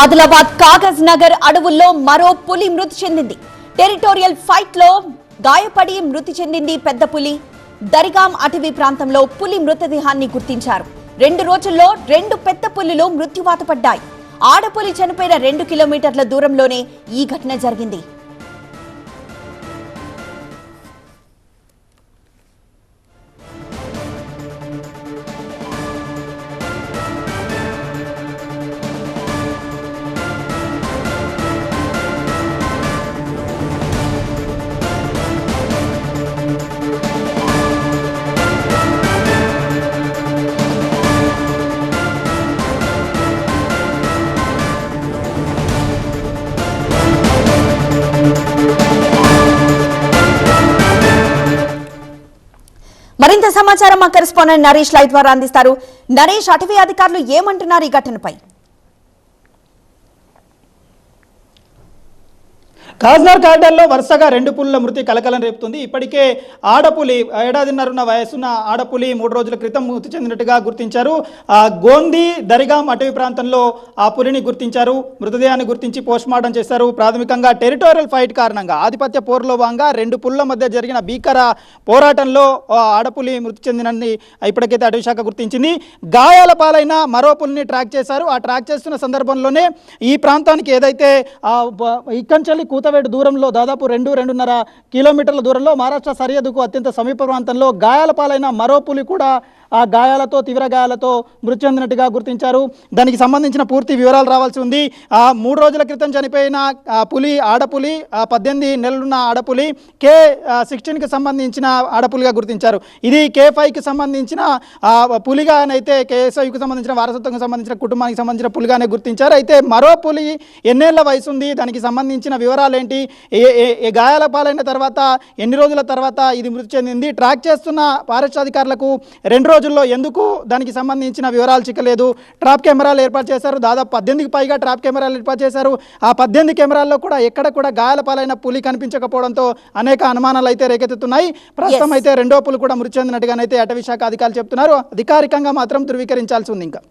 ఆదిలాబాద్ కాగజ్ నగర్ అడవుల్లో మరో పులి మృతి చెందింది. టెరిటోరియల్ ఫైట్లో గాయపడి మృతి చెందింది పెద్ద పులి. దరిగాం అటవీ ప్రాంతంలో పులి మృతదేహాన్ని గుర్తించారు. రెండు రోజుల్లో రెండు పెద్ద పులిలు మృత్యువాత పడ్డాయి. ఆడపులి చనిపోయిన రెండు కిలోమీటర్ల దూరంలోనే ఈ ఘటన జరిగింది. మరింత సమాచారం మా కరెస్పాండెంట్ నరేష్ లైవ్ ద్వారా అందిస్తారు. నరేష్ అటవీ అధికారులు ఏమంటున్నారు ఈ ఘటనపై? కాజ్నార్ గార్డెన్లో వరుసగా రెండు పులుల మృతి కలకలం రేపుతుంది. ఇప్పటికే ఆడపులి ఏడాదిన్నరున్న వయసున్న ఆడపులి మూడు రోజుల క్రితం మృతి చెందినట్టుగా గుర్తించారు. ఆ గోంది దరిగాం అటవీ ప్రాంతంలో ఆ పులిని గుర్తించారు. మృతదేహాన్ని గుర్తించి పోస్ట్మార్టం చేశారు. ప్రాథమికంగా టెరిటోరియల్ ఫైట్ కారణంగా ఆధిపత్య పోరులో భాగంగా రెండు పుల్ల మధ్య జరిగిన భీకర పోరాటంలో ఆడపులి మృతి చెందినని ఇప్పటికైతే అటవీ శాఖ గుర్తించింది. గాయాల పాలైన మరో పులిని ట్రాక్ చేశారు. ఆ ట్రాక్ చేస్తున్న సందర్భంలోనే ఈ ప్రాంతానికి ఏదైతే ఆ కూత ఇక్కంచెల్లి దూరంలో దాదాపు రెండు రెండున్నర కిలోమీటర్ల దూరంలో మహారాష్ట్ర సరిహద్దుకు అత్యంత సమీప ప్రాంతంలో గాయాల పాలైన మరో పులి కూడా ఆ గాయాలతో తీవ్ర గాయాలతో మృతి చెందినట్టుగా గుర్తించారు. దానికి సంబంధించిన పూర్తి వివరాలు రావాల్సి ఉంది. ఆ మూడు రోజుల క్రితం చనిపోయిన పులి ఆడపులి పద్దెనిమిది నెలలున్న ఆడపులి కే సిక్స్టీన్కి సంబంధించిన ఆడపులిగా గుర్తించారు. ఇది కే ఫైవ్కి సంబంధించిన పులిగానైతే కేఎస్ఐకి సంబంధించిన వారసత్వంకి సంబంధించిన కుటుంబానికి సంబంధించిన పులిగానే గుర్తించారు. అయితే మరో పులి ఎన్నేళ్ళ వయసు ఉంది. దానికి సంబంధించిన వివరాలు ఏంటి ఏ ఏ- ఏ గాయాల పాలైన తర్వాత ఎన్ని రోజుల తర్వాత ఇది మృతి చెందింది? ట్రాక్ చేస్తున్న ఫారెస్ట్ అధికారులకు రెండు రోజుల్లో ఎందుకు దానికి సంబంధించిన వివరాలు చిక్కలేదు? ట్రాప్ కెమెరాలు ఏర్పాటు చేశారు. దాదాపు పద్దెనిమిదికి పైగా ట్రాప్ కెమెరాలు ఏర్పాటు చేశారు. ఆ పద్దెనిమిది కెమెరాల్లో కూడా ఎక్కడ కూడా గాయాల పాలైన పులి కనిపించకపోవడంతో అనేక అనుమానాలు అయితే రేకెత్తుతున్నాయి. ప్రస్తుతం. అయితే రెండో పులి కూడా మృతి చెందినట్టుగానైతే అటవీ శాఖ అధికారులు చెప్తున్నారు. అధికారికంగా మాత్రం ధృవీకరించాల్సి ఉంది ఇంకా.